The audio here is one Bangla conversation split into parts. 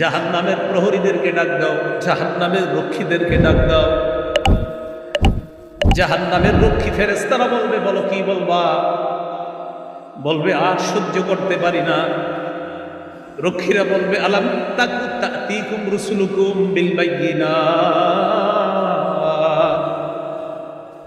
জাহান নামের প্রহরীদেরকে ডাক দাও জাহান নামের রক্ষীদেরকে ডাক দাও। জাহান নামের রক্ষী ফেরেস্তারা বলবে, বলো কি বলবা? বলবে, আর সহ্য করতে পারি না। রক্ষীরা বলবে, আলাম তাকু তাতিকুম রুসুলুকুম বিল বায়িনাত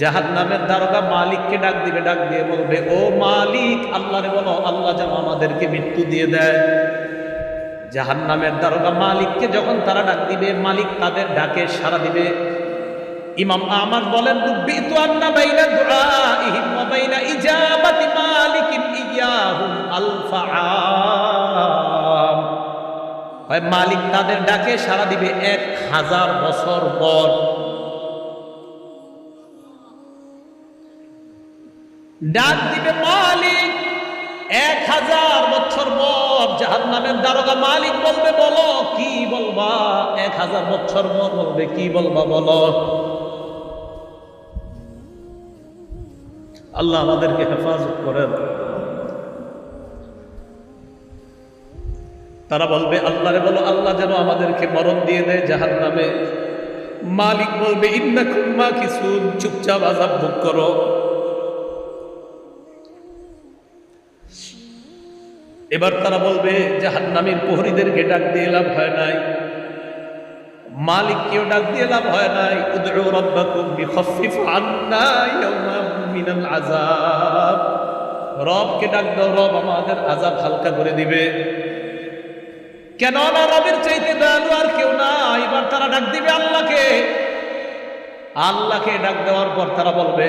জাহান নামের দারোগা মালিককে ডাক দিবে, ডাক দিয়ে বলবে, ও মালিক, আল্লাহরে বলো, আল্লাহ যেন আমাদেরকে মৃত্যু দিয়ে দেয়। জাহান নামের দারোগা মালিককে যখন তারা ডাক দিবে, মালিক তাদের ডাকে সাড়া দিবে। ইমাম আমার বলেন মালিক তাদের ডাকে সাড়া দিবে এক হাজার বছর পর। ডাক দিবে মালিক, এক হাজার বছর পর জাহান নামের দারোগা মালিক বলবে, বলো, কি বলবা? এক হাজার বছর পর বলবে, কি বলবা বলো? আল্লাহ আমাদেরকে হেফাজত করেন। তারা বলবে, আল্লাহরে বলো, আল্লাহ যেন আমাদেরকে মরণ দিয়ে দেয় জাহান নামে মালিক বলবে ইন্না খুম্মা কিছু চুপচাপ আজাব ভোগ করো। এবার তারা বলবে জাহান নামের প্রহরীদেরকে ডাক দিয়ে লাভ হয় নাই। মালিককেও ডাক দিয়ে লাভ হয় নাই। মিনাল আযাব। রবকে ডাক দাও, রব আমাদের আযাব হালকা করে দিবে। কেন না রবের চাইতে দয়ালু আর কেউ না? এবার তারা ডাক দিবে আল্লাহকে। আল্লাহকে ডাক দেওয়ার পর তারা বলবে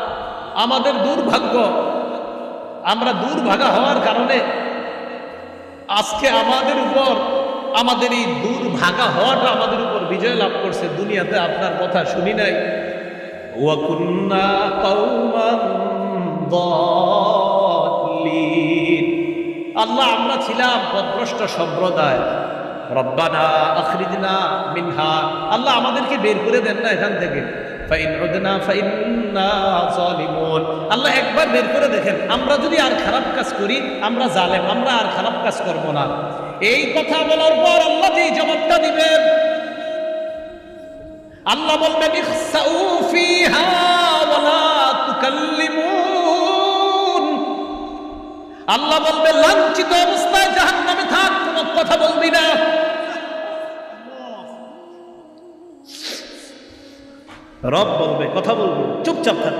আমাদের দুর্ভাগ্য। আমরা দুর্ভাগা হওয়ার কারণে আজকে আমাদের উপর, আমাদের এই দুর্ভাগা হওয়াটা আমাদের উপর বিজয় লাভ করছে দুনিয়াতে, আপনার কথা শুনি নাই। আল্লাহ, আমরা ছিলাম পদভ্রষ্ট সম্প্রদায়। রব্বানা আখরিজনা মিনহা। আল্লাহ আমাদেরকে বের করে দেন না এখান থেকে। আল্লাহ একবার বের করে দেখেন, আমরা যদি আর খারাপ কাজ করি, আমরা জালেম, আমরা আর খারাপ কাজ করব না। এই কথা বলার পর আল্লাহ যেই জবাবটা দিবেন, আল্লাহ বলবেন আল্লাহ বলবে লাঞ্ছিত অবস্থায় জাহান্নামে থাক, কোনো কথা বলবি না। রব বলবে কথা বলবি না, চুপচাপ থাক।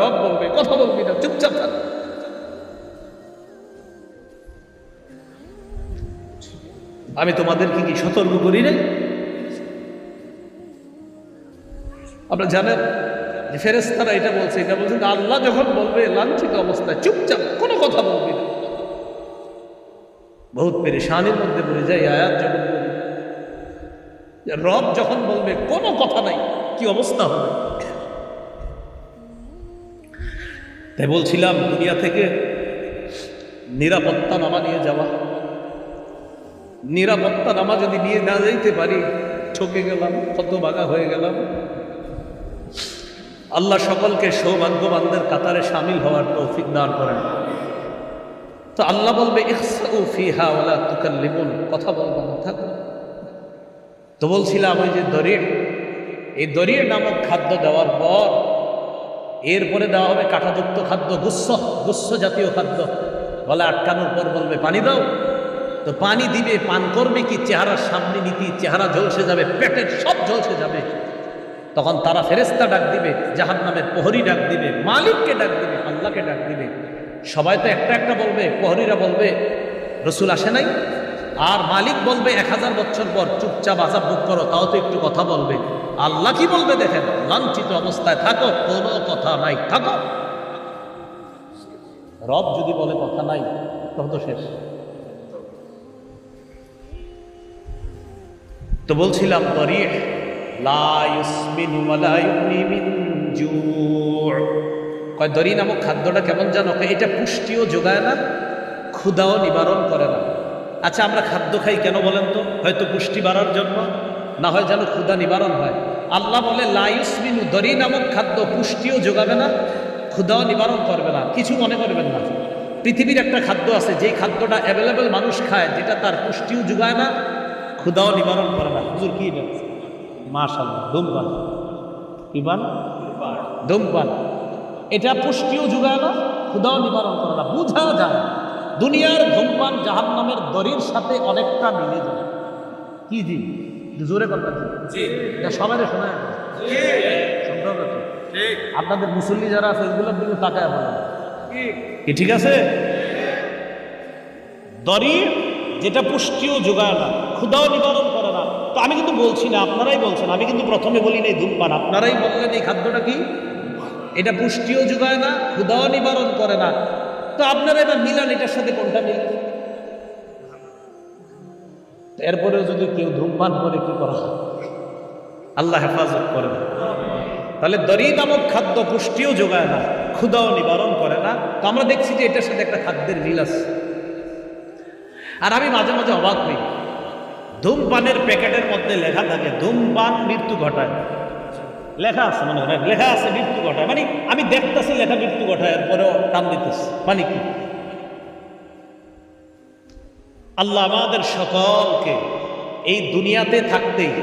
রব বলবে কথা বলবি না চুপচাপ থাক। আমি তোমাদেরকে কি সতর্ক করি নাই? আপনারা জানেন যে ফেরেস্তারা এটা বলছে এটা বলছে আল্লাহ যখন বলবে লাঞ্ছিত অবস্থায় চুপচাপ কোনো কথা বলবি না। বহুত পেরেশানির মধ্যে পড়ে যায় আয়াত যখন রব যখন বলবে, কোনো কথা নাই, কি অবস্থা হবে? তাই বলছিলাম, দুনিয়া থেকে নিরাপত্তা নামা নিয়ে যাওয়া। নিরাপত্তা নামা যদি নিয়ে না যাইতে পারি, ঠকে গেলাম কত বাগা হয়ে গেলাম। আল্লাহ সকলকে সৌভাগ্যবানদের কাতারে সামিল হওয়ার তৌফিক দান করেন। তো আল্লাহ বলবে, ইখসাউ ফিহা ওয়ালা তুকাল্লিমুন, কথা বলব না তো বলছিলাম ওই যে দরিয়ে এই দরিয়ে নামক খাদ্য দেওয়ার পর এরপরে দেওয়া হবে কাঁটাযুক্ত খাদ্য গুচ্ছ গুচ্ছ জাতীয় খাদ্য। গলে আটকানোর পর বলবে, পানি দাও। তো পানি দিবে পান করবে কি চেহারার সামনে নীতি, চেহারা ঝলসে যাবে, পেটের সব ঝলসে যাবে। তখন তারা ফেরেস্তা ডাক দিবে জাহান নামের প্রহরী ডাক দিবে, মালিককে ডাক দিবে, আল্লাহকে ডাক দিবে। সবাই তো একটা একটা বলবে, প্রহরীরা বলবে, রসুল আসে নাই? আর মালিক বলবে, এক হাজার বছর পর চুপচাপ আজাব বুক করো, তাও তো একটু কথা বলবে। আল্লাহ কি বলবে দেখেন, লাঞ্ছিত অবস্থায় থাকো, কোনো কথা নাই, থাকো। রব যদি বলে কথা নাই, তখন তো শেষ। তো বলছিলাম কয় দরি নামক খাদ্যটা কেমন জানো? এটা পুষ্টিও যোগায় না, ক্ষুধাও নিবারণ করে না। আচ্ছা আমরা খাদ্য খাই কেন বলেন তো? হয়তো পুষ্টি বাড়ার জন্য। না হয় যেন ক্ষুধা নিবারণ হয়। আল্লাহ বলে লাইসমিনু দরি নামক খাদ্য পুষ্টিও যোগাবে না, ক্ষুধাও নিবারণ করবে না। কিছু মনে করবেন না। পৃথিবীর একটা খাদ্য আছে, যেই খাদ্যটা অ্যাভেলেবেল মানুষ খায়, যেটা তার পুষ্টিও যোগায় না, ক্ষুধাও নিবারণ করে না। হুজুর, কি মাশাল্লাহ ধূমপান। পান ধূমপান। এটা পুষ্টিও যোগায় না, ক্ষুধাও নিবারণ করে না। বোঝা যায়। দুনিয়ার ধূমপান জাহান নামের দরির সাথে অনেকটা মিলে যায়। কি জি? জোরে কথা এটা সবাই শোনা আপনাদের মুসল্লি যারা আছে এগুলোর দিকে তাকায় বলেন কি ঠিক আছে? দরি যেটা পুষ্টিও যোগায় না ক্ষুদাও নিবারণ করে না। তো আমি কিন্তু বলছি না আপনারাই বলছেন। আমি কিন্তু প্রথমে বলি নাই ধূমপান আপনারাই বললেন এই খাদ্যটা কি? এটা পুষ্টিও যোগায় না ক্ষুদাও নিবারণ করে না। তো আপনারা এবার মিলান, এটার সাথে কোনটা মিলে? এরপরেও যদি কেউ ধূমপান করে, কি করা আল্লাহ হেফাজত করে না। তাহলে দরি নামক খাদ্য পুষ্টিও যোগায় না, ক্ষুদাও নিবারণ করে না। তো আমরা দেখছি যে এটার সাথে একটা খাদ্যের মিল আছে। আর আমি মাঝে মাঝে অবাক হই। ধূমপানের প্যাকেটের মধ্যে লেখা থাকে, ধূমপান মৃত্যু ঘটায়। লেখা আছে মানে লেখা আছে মৃত্যু ঘটায়। মানে আমি দেখতেছি লেখা মৃত্যু ঘটায়, এরপরেও টান দিতেছি। মানে কি? আল্লাহ আমাদের সকলকে এই দুনিয়াতে থাকতেই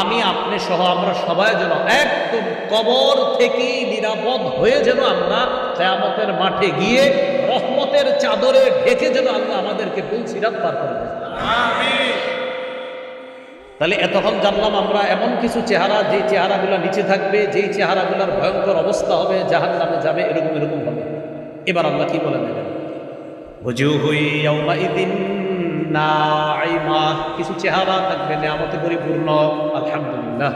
আমি, আপনি সহ আমরা সবাই যেন একদম কবর থেকেই নিরাপদ হয়ে যেন আমরা কেয়ামতের মাঠে গিয়ে রহমতের চাদরে ঢেকে যেন আল্লাহ আমাদেরকে ফুল সিরাপ পার করে দেন। তাহলে এতক্ষণ জানলাম আমরা এমন কিছু চেহারা যে চেহারাগুলো নিচে থাকবে, যেই চেহারাগুলোর ভয়ঙ্কর অবস্থা হবে জাহান নামে যাবে, এরকম এরকম হবে। এবার আল্লাহ কি বলে দেবেন? কিছু চেহারা থাকবে, নেয়ামতে পরিপূর্ণ, আলহামদুলিল্লাহ।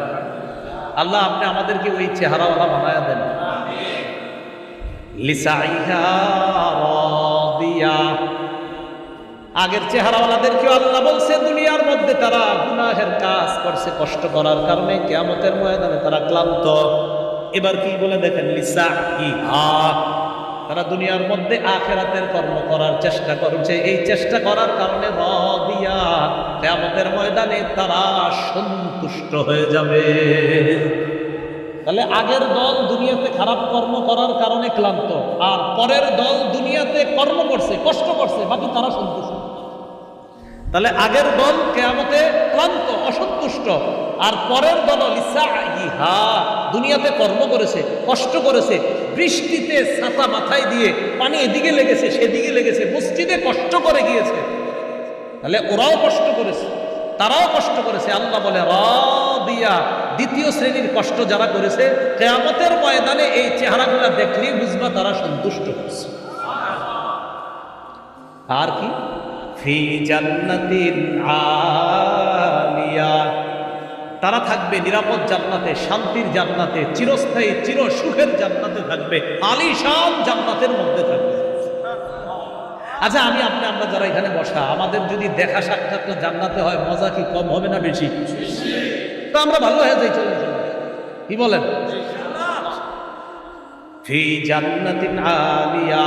আল্লাহ আপনি আমাদেরকে ওই চেহারাওয়ালা বানায় দেন। লিসাইহা আগের চেহারাওয়ালাদেরকে আল্লাহ বলছে, দুনিয়ার মধ্যে তারা গুনাহের কাজ করছে কষ্ট করার কারণে কেয়ামতের ময়দানে তারা ক্লান্ত। এবার কি বলে দেখেন? লিসা ইহা তারা দুনিয়ার মধ্যে আখেরাতের কর্ম করার চেষ্টা করছে। এই চেষ্টা করার কারণে রদিয়া ময়দানে তারা সন্তুষ্ট হয়ে যাবে। তাহলে আগের দল দুনিয়াতে খারাপ কর্ম করার কারণে ক্লান্ত, আর পরের দল দুনিয়াতে কর্ম করছে, কষ্ট করছে, বাকি তারা সন্তুষ্ট। তাহলে আগের দল কেয়ামতে ক্লান্ত, অসন্তুষ্ট। আর পরের দল ইহা দুনিয়াতে কর্ম করেছে, কষ্ট করেছে, বৃষ্টিতে ছাতা মাথায় দিয়ে পানি এদিকে লেগেছে, সেদিকে লেগেছে, মসজিদে কষ্ট করে গিয়েছে। তাহলে ওরাও কষ্ট করেছে, তারাও কষ্ট করেছে। আল্লাহ বলে দিয়া দ্বিতীয় শ্রেণির কষ্ট যারা করেছে, কেয়ামতের ময়দানে এই চেহারাগুলো দেখলেই বুঝবা তারা সন্তুষ্ট হচ্ছে। আর কি? ফি জান্নাতিন আলিয়া। তারা থাকবে নিরাপদ জান্নাতে শান্তির জান্নাতে চিরস্থায়ী চির সুখের জান্নাতে থাকবে আলিশান জান্নাতের মধ্যে থাকবে। আচ্ছা আমি আপনি আমরা যারা এখানে বসা আমাদের যদি দেখা সাক্ষাৎটা জান্নাতে হয় মজা কি কম হবে না বেশি? তো আমরা ভালো হয়ে যাই চলে কি বলেন? ফি জান্নাতিন আলিয়া।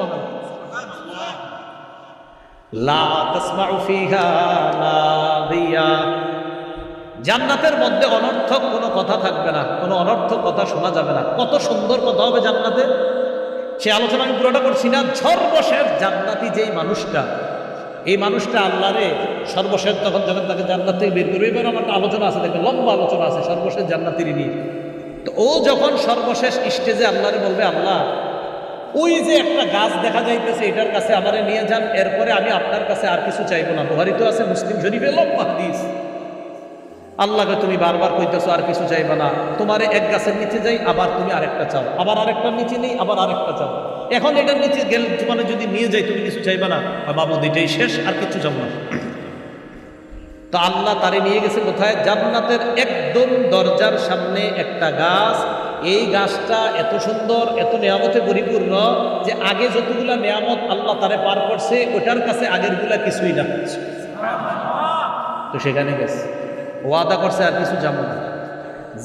জান্নাতের মধ্যে অনর্থক কোনো কথা থাকবে না, কোনো অনর্থক কথা শোনা যাবে না। কত সুন্দর কথা হবে জান্নাতে। সে আলোচনা আমি পুরোটা করছি না। সর্বশেষ জান্নাতি যেই মানুষটা, এই মানুষটা আল্লাহরে সর্বশেষ তখন যখন তাকে জান্নাত থেকে বের করবে, এবার আমার আলোচনা আছে দেখবে লম্বা আলোচনা আছে, সর্বশেষ জান্নাতিরই নিয়ে তো ও যখন সর্বশেষ স্টেজে আল্লাহরে বলবে, আল্লাহ ওই যে একটা গাছ দেখা যাইতেছে, এটার কাছে আমারে নিয়ে যান, এরপরে আমি আপনার কাছে আর কিছু চাইব না। বুহারি তো আছে মুসলিম শরীফে লম্বা হাদিস। আল্লাহকে তুমি বারবার কইতেছো আর কিছু চাইবা না। তোমারে এক গাছের নিচে যাই, আবার তুমি আরেকটা চাও। আবার আরেকটার নিচে নেই, আবার আরেকটা চাও। এখন এটার নিচে গেল তোমার যদি নিয়ে যাই, তুমি কিছু চাইবা না? বাবু এটাই শেষ, আর কিছু চাবো না। তো আল্লাহ তারে নিয়ে গেছে কোথায়? জান্নাতের একদম দরজার সামনে একটা গাছ এই গাছটা এত সুন্দর, এত নিয়ামতে পরিপূর্ণ যে আগে যতগুলা নিয়ামত আল্লাহ তারে পার করছে, ওটার কাছে আগেরগুলা কিছুই না। তো সেখানে গেছে। ওয়াদা করছে আর কিছু যাব না।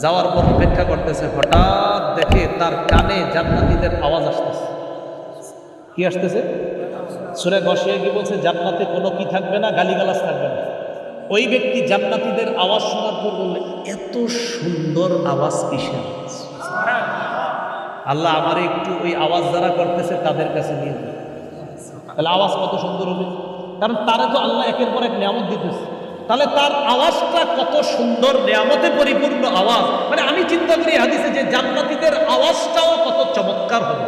যাওয়ার পর অপেক্ষা করতেছে, হঠাৎ দেখে তার কানে জান্নাতীদের আওয়াজ আসতেছে। কি আসতেছে? সুরে বসিয়ে কি বলছে? জান্নাতে কোনো কি থাকবে না, গালিগালাজ থাকবে না। ওই ব্যক্তি জান্নাতীদের আওয়াজ শোনার পর বললে, এত সুন্দর আওয়াজ কিসের? আল্লাহ আমার একটু ওই আওয়াজ যারা করতেছে তাদের কাছে নিয়ে যাবে তাহলে আওয়াজ কত সুন্দর হবে? কারণ তারা তো আল্লাহ একের পর এক নিয়ামত দিতেছে। তাহলে তার আওয়াজটা কত সুন্দর, নিয়ামতে পরিপূর্ণ আওয়াজ। মানে আমি চিন্তা করি হাদিসে যে জান্নাতীদের আওয়াজটাও কত চমৎকার হবে।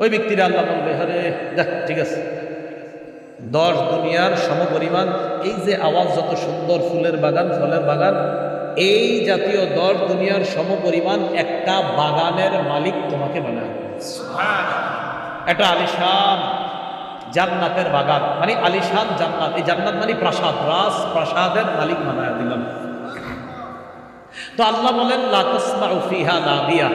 ওই ব্যক্তিরা আল্লাহ বলবে, আরে, দেখ, ঠিক আছে। দশ দুনিয়ার সমপরিমাণ এই যে আওয়াজ যত সুন্দর, ফুলের বাগান, ফলের বাগান এই জাতীয় দশ দুনিয়ার সমপরিমাণ একটা বাগানের মালিক তোমাকে বানায়। একটা আলিশান জান্নাতের বাগান। মানে আলিশান জান্নাত। এই জান্নাত মানে প্রাসাদ। রাস প্রাসাদের মালিক বানায় দিলাম। তো আল্লাহ বলেন লাতসমা ফিহা লাদিয়া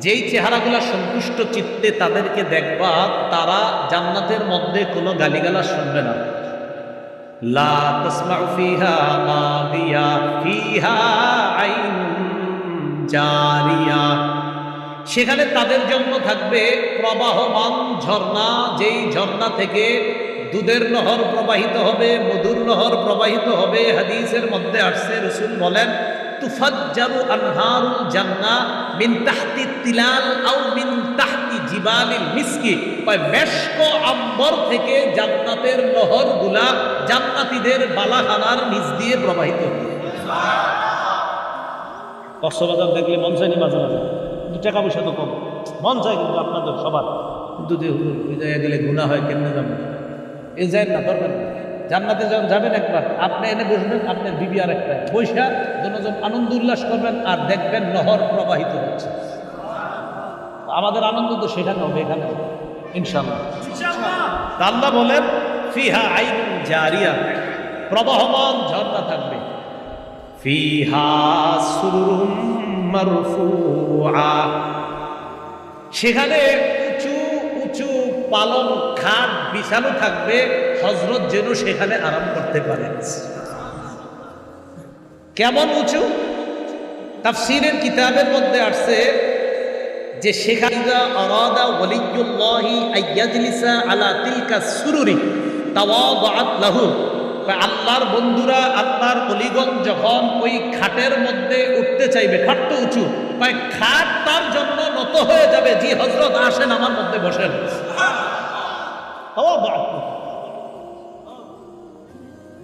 যেই চেহারাগুলা সন্তুষ্ট চিত্তে তাদেরকে দেখবা তারা জান্নাতের মধ্যে কোনো গালিগালা শুনবে না। সেখানে তাদের জন্য থাকবে প্রবাহমান ঝর্ণা, যেই ঝর্ণা থেকে দুধের নহর প্রবাহিত হবে, মধুর নহর প্রবাহিত হবে। হাদিসের মধ্যে আসছে, রসুল বলেন তুফাজ্জারু আনহারুল জান্না মিন তাহতি তিলাল আও মিন তাহতি জিবালিল মিসকি কয় মেশক আম্বর থেকে জান্নাতের নহরগুলা জান্নাতীদের বালাখানার নিচ দিয়ে প্রবাহিত দেখলে মন চায়নি মাঝে মাঝে। টাকা পয়সা তো কম। মন চায় কিন্তু আপনাদের সবার। কিন্তু যে হুজুর ওই জায়গায় গেলে গুণা হয় কেমনে যাবেন এই যায় না দরকার জান্নাতে যখন যাবেন একবার আপনি এনে বসবেন আপনার বিবি আর একটা বৈশা দুজন আনন্দ উল্লাস করবেন আর দেখবেন নহর প্রবাহিত হচ্ছে। আমাদের আনন্দ তো সেখানে হবে এখানে। ইনশাল্লাহ আল্লাহ বলেন, ফিহা আইন জারিয়া। প্রবাহমান ঝর্ণা থাকবে। ফিহা সেখানে উঁচু উঁচু পালন খাট বিছানো থাকবে। হজরত যেন সেখানে আরাম করতে পারে। কেমন উঁচু? তাফসীরের কিতাবের মধ্যে আসছে যে সেখানে আরাদা ওয়ালিয়ুল্লাহি আইয়াজলিসা আলা তিলকা সুরুরি তাওয়াদাত লাহু কয় আল্লাহর বন্ধুরা আল্লাহর অলিগণ যখন ওই খাটের মধ্যে উঠতে চাইবে খাট তো উঁচু কয় খাট তার জন্য নত হয়ে যাবে জি হজরত আসেন আমার মধ্যে বসেন তাওয়াদাত লাহু।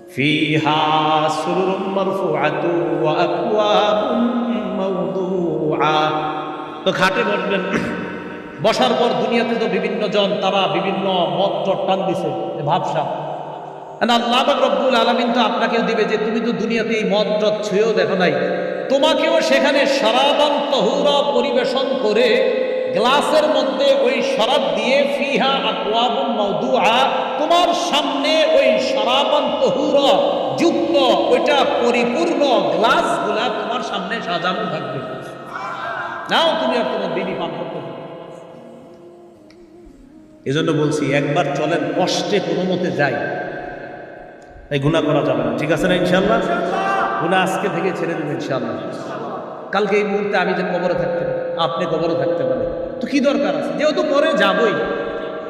فيها سرر مرفوعة وأكواب موضوعة তো খাটে বসবেন। বসার পর দুনিয়াতে তো বিভিন্ন জন, তারা বিভিন্ন মত টান দিছে ভাবসা। আল্লাহ পাক রব্বুল আলমিন তো আপনাকেও দিবে যে তুমি তো দুনিয়াতে এই মদ টদ ছুঁয়েও দেখো নাই। তোমাকেও সেখানে শরাবান তহুরা পরিবেশন করে গ্লাসের মধ্যে ওই শরাব দিয়ে ফিহা আকওয়াবুন মাউদুআ তোমার সামনে ওই শরাবান তহুরা যুক্ত ওইটা পরিপূর্ণ গ্লাসগুলা তোমার সামনে সাজানো থাকবে। নাও তুমি আর তোমার বিবি পান করতে এজন্য বলছি, একবার চলেন, কষ্টে কোনো মতে যাই। এই গুণা করা যাবে না। ঠিক আছে না ইনশাল্লাহ গুণা আজকে থেকে ছেড়ে দেবেন ইনশাল্লাহ কালকে এই মুহূর্তে আমি যে কবরে থাকতে পারি, আপনি কবরে থাকতে পারেন। তো কি দরকার আছে? যেহেতু পরে যাবই,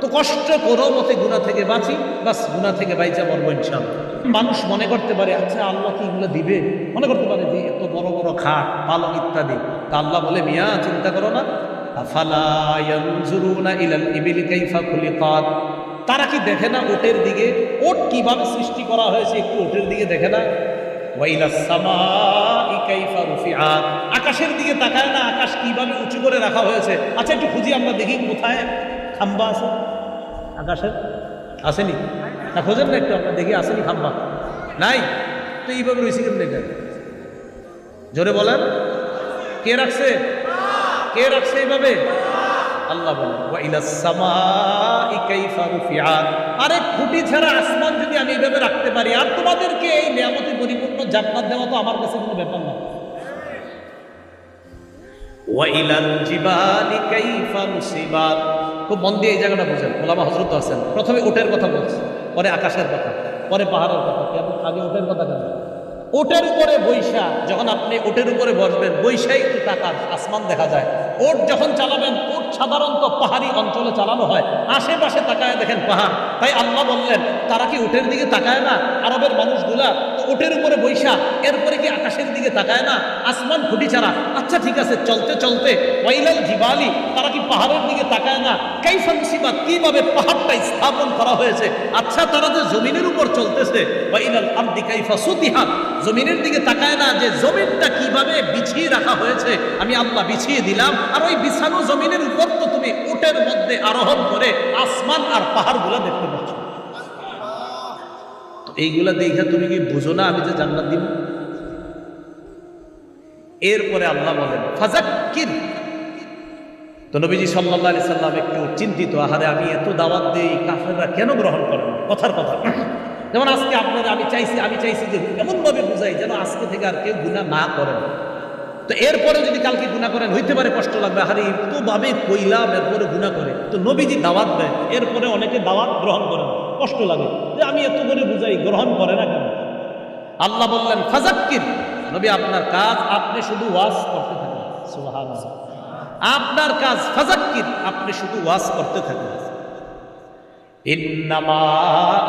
তো কষ্ট করো মতে গুণা থেকে বাঁচি, বাস গুণা থেকে বাইচা মরবো ইনশাল্লাহ মানুষ মনে করতে পারে আচ্ছা আল্লাহ কি এগুলো দিবে? মনে করতে পারে। বড় বড় খাট, পালং ইত্যাদি। তা আল্লাহ বলে, মিয়া, চিন্তা করো না। তারা কি দেখে না ওটের দিকে? ওট কীভাবে সৃষ্টি করা হয়েছে একটু ওটের দিকে দেখে না? আকাশের দিকে তাকায় না, আকাশ কীভাবে উঁচু করে রাখা হয়েছে? আচ্ছা একটু খুঁজি, আমরা দেখি কোথায় খাম্বা আছে। আকাশের? আসেনি? না, খোঁজেন না একটু, আমরা দেখি, আসেনি খাম্বা। নাই? তো এইভাবে রয়েছে কেমন এটা? জোরে বলেন। কে রাখছে? কে রাখছে এইভাবে? আল্লাহ বলেন আরে খুঁটি ছাড়া আসমান যদি আমি এইভাবে রাখতে পারি, আর তোমাদেরকে এই নিয়ামতে পরিপূর্ণ জান্নাত দেওয়া তো আমার কাছে কোনো ব্যাপার না। খুব মন দিয়ে এই জায়গাটা বুঝেন, ওলামা হজরত আছেন। প্রথমে ওটের কথা বলছে, পরে আকাশের কথা, পরে পাহাড়ের কথা কেন আগে ওটের কথা কেন? ওটের উপরে বৈশা, যখন আপনি ওটের উপরে বসবেন, বৈশাই একটু তাকান আসমান দেখা যায়। ওট যখন চালাবেন, ওট সাধারণত পাহাড়ি অঞ্চলে চালানো হয়। আশেপাশে তাকায় দেখেন পাহাড়। তাই আল্লাহ বললেন, তারা কি ওটের দিকে তাকায় না? আরবের মানুষগুলা তো ওটের উপরে বৈশা, এরপরে কি আকাশের দিকে তাকায় না? আসমান খুঁটি ছাড়া। আচ্ছা ঠিক আছে, চলতে চলতে। ওয়াইলাল জিবালি, তারা কি পাহাড়ের দিকে তাকায় না? কাইফান সিবাত কীভাবে পাহাড়টা স্থাপন করা হয়েছে? আচ্ছা তারা যে জমিনের উপর চলতেছে, ওয়াইলাল আরদি কাইফা সুতিহাত জমিনের দিকে তাকায় না যে জমিনটা কীভাবে বিছিয়ে রাখা হয়েছে? আমি আল্লাহ বিছিয়ে দিলাম, আর ওই বিছানো জমিনের উপর তো তুমি উটের মধ্যে আরোহণ করে আসমান আর পাহাড়গুলো দেখতে পাচ্ছ। এইগুলা দেখে তুমি কি বুঝো না আমি যে জান্নাত দিব? এরপরে আল্লাহ বলেন ফাজাক্কির তো নবীজি সাল্লাহ আলি সাল্লাম একটু চিন্তিত, আহারে, আমি এত দাওয়াত দিই, কাফেররা কেন গ্রহণ করে না? কথার কথা। যেমন আজকে আপনারা, আমি চাইছি আমি চাইছি যে এমনভাবে বুঝাই, যেন আজকে থেকে আর কেউ গুণা না করেন তো এরপরে যদি কালকে গুণা করেন, হইতে পারে কষ্ট লাগবে আরে তো ভাবে কইলাম, এরপরে গুণা করে। তো নবীজি দাওয়াত দেয়, এরপরে অনেকে দাওয়াত গ্রহণ করে না, কষ্ট লাগে। যে আমি এত করে বুঝাই গ্রহণ করে না কেন? আল্লাহ বললেন ফাজাক্কির নবী আপনার কাজ আপনি শুধু ওয়াজ করতে থাকেন। সুহান আপনার কাজ ফাজাক্কির আপনি শুধু ওয়াজ করতে থাকেন। ইন্নামা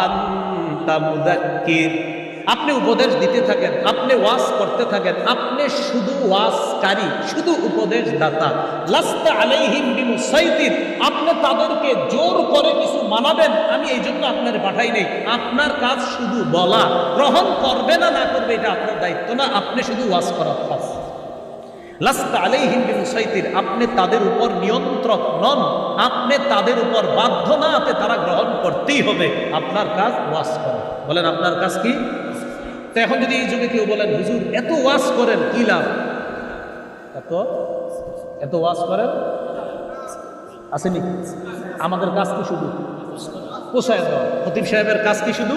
আন্তা মুযাক্কির। আপনি উপদেশ দিতে থাকেন, আপনি ওয়াজ করতে থাকেন, আপনি শুধু ওয়াজকারী, শুধু উপদেশ দাতা লাস্তা আলাইহিম বিমুসাইতির আপনি তাদেরকে জোর করে কিছু মানাবেন, আমি এই জন্য আপনার পাঠাই নেই। আপনার কাজ শুধু বলা, গ্রহণ করবে না না করবে, এটা আপনার দায়িত্ব না, আপনি শুধু ওয়াজ করার কাজ লাস্তা আলাইহিম বিমুসাইতির আপনি তাদের উপর নিয়ন্ত্রক নন, আপনি তাদের উপর বাধ্য না তারা গ্রহণ করতেই হবে। আপনার কাজ ওয়াজ করা। বলেন, আপনার কাজ কি? তো এখন যদি এই যুগে কেউ বলেন হুজুর এত ওয়াজ করেন কি লাভ? এত এত ওয়াজ করেন? আসেনি? আমাদের কাজ কি শুধু? পোষায় দেওয়া খতিব সাহেবের কাজ কি শুধু?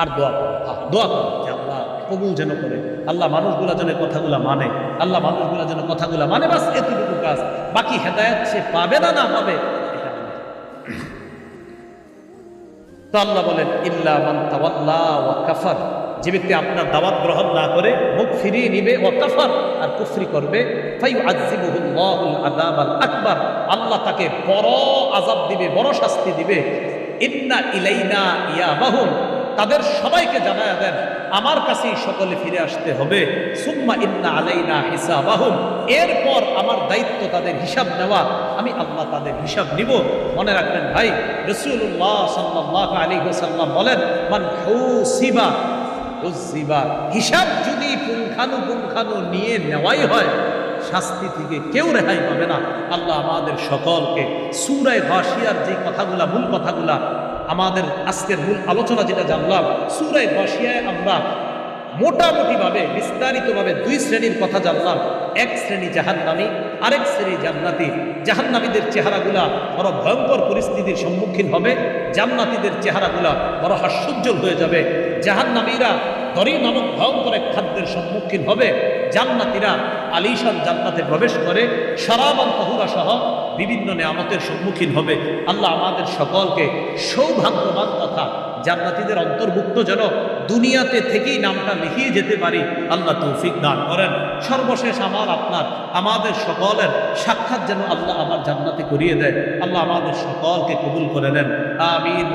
আর দোয়া হ্যাঁ, দোয়া আল্লাহ কবুল যেন করে আল্লাহ মানুষগুলা যেন কথাগুলা মানে আল্লাহ মানুষগুলা যেন কথাগুলা মানে বাস এতটুকু কাজ। বাকি হেদায়ত সে পাবে না না পাবে এটা তো আল্লাহ বলেন ইল্লা মান তাওয়াল্লা ওয়া কাফার। যে ব্যক্তি আপনার দাওয়াত গ্রহণ না করে মুখ ফিরিয়ে নিবে ও কাফার, আর কুফরি করবে আল আকবার। আল্লাহ তাকে বড় আযাব দিবে, বড় শাস্তি দিবে। ইন্না ইলাইনা ইয়া ইয়াবাহুম তাদের সবাইকে জানায়া দেন, আমার কাছেই সকলে ফিরে আসতে হবে। সুম্মা ইন্না আলাইনা হিসাবাহুম। এরপর আমার দায়িত্ব তাদের হিসাব নেওয়া। আমি আল্লাহ তাদের হিসাব নিব। মনে রাখবেন ভাই রসুল্লাহ সাল্লাহ আলী সাল্লাম বলেন, মান হুসিবা হিসাব যদি পুঙ্খানুপুঙ্খানু নিয়ে নেওয়াই হয়, শাস্তি থেকে কেউ রেহাই পাবে না। আল্লাহ আমাদের সকলকে সুরায় ভাসিয়ার যে কথাগুলা, মূল কথাগুলা, আমাদের আজকের মূল আলোচনা যেটা জানলাম, সুরায় ভাসিয়ায় আমরা মোটামুটিভাবে, বিস্তারিতভাবে দুই শ্রেণির কথা জানলাম। এক শ্রেণি জাহান্নামী, আরেক শ্রেণি জান্নাতি। জাহান্নামীদের চেহারাগুলা বড় ভয়ঙ্কর পরিস্থিতির সম্মুখীন হবে। জান্নাতীদের চেহারাগুলা বড় হাস্যোজ্জ্বল হয়ে যাবে। জাহান্নামীরা দরি নামক ভয়ঙ্কর এক খাদ্যের সম্মুখীন হবে। জান্নাতীরা আলিশান জান্নাতে প্রবেশ করে সারাবান তহুরা সহ বিভিন্ন নেয়ামতের সম্মুখীন হবে। আল্লাহ আমাদের সকলকে সৌভাগ্যবান তথা জান্নাতীদের অন্তর্ভুক্ত যেন দুনিয়াতে থেকেই নামটা লিখিয়ে যেতে পারি, আল্লাহ তৌফিক দান করেন। সর্বশেষ আমার, আপনার, আমাদের সকলের সাক্ষাৎ যেন আল্লাহ আমার জান্নাতে করিয়ে দেয়। আল্লাহ আমাদের সকলকে কবুল করে নেন। আমিন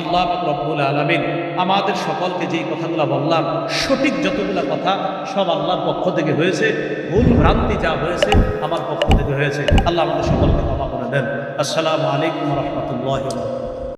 আল্লাহ রব্বুল আলমিন, আমাদের সকলকে যেই কথাগুলো বললাম, সঠিক যতগুলো কথা সব আল্লাহর পক্ষ থেকে হয়েছে, ভুল ভ্রান্তি যা হয়েছে আমার পক্ষ থেকে হয়েছে। আল্লাহ আমাদের সকলকে ক্ষমা করে দেন। আসসালামু আলাইকুম রহমতুল্লাহ